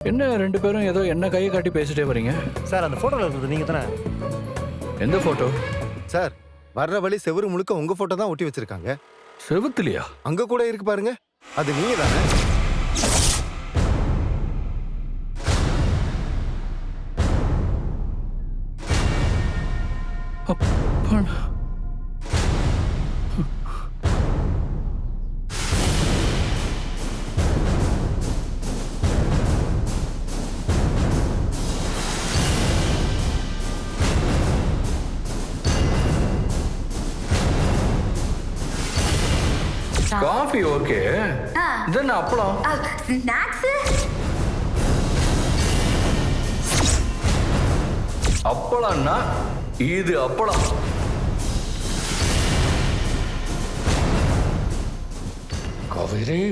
என்ன ரெண்டு பேரும் ஏதோ என்ன கையை காட்டி பேசிட்டே வரீங்க சார் அந்த ஃபோட்டோவில் இருந்தது நீங்கள் தானே? எந்த போட்டோ சார் வர்ற வழி செவுரு முழுக்க உங்க போட்டோ தான் ஒட்டி வச்சிருக்காங்க. செவுத்துலையா? அங்க கூட இருக்கு பாருங்க. அது நீங்க தானே? அப்பாடா. Coffee okay. இதென்ன அப்பளம் ஸ்நாக்ஸ் அப்பளம்னா இது அப்பளம் காவேரி